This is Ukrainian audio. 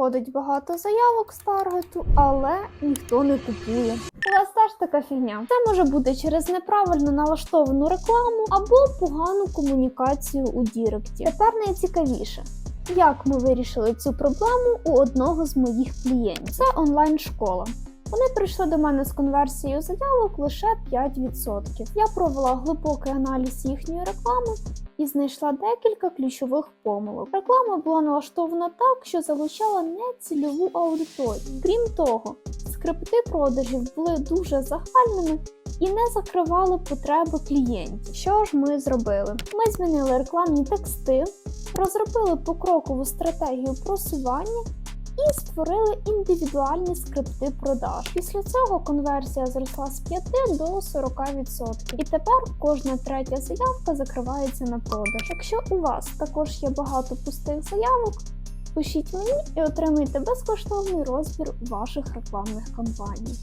приходить багато заявок з таргету, але ніхто не купує. У вас теж така фігня. Це може бути через неправильно налаштовану рекламу або погану комунікацію у Діректі. Тепер найцікавіше. Як ми вирішили цю проблему у одного з моїх клієнтів? Це онлайн-школа. Вони прийшли до мене з конверсією заявок лише 5%. Я провела глибокий аналіз їхньої реклами і знайшла декілька ключових помилок. Реклама була налаштована так, що залучала нецільову аудиторію. Крім того, скрипти продажів були дуже загальними і не закривали потреби клієнтів. Що ж ми зробили? Ми змінили рекламні тексти, розробили покрокову стратегію просування і створили індивідуальні скрипти продаж. Після цього конверсія зросла з 5 до 40%. І тепер кожна третя заявка закривається на продаж. Якщо у вас також є багато пустих заявок, пишіть мені і отримайте безкоштовний розбір ваших рекламних кампаній.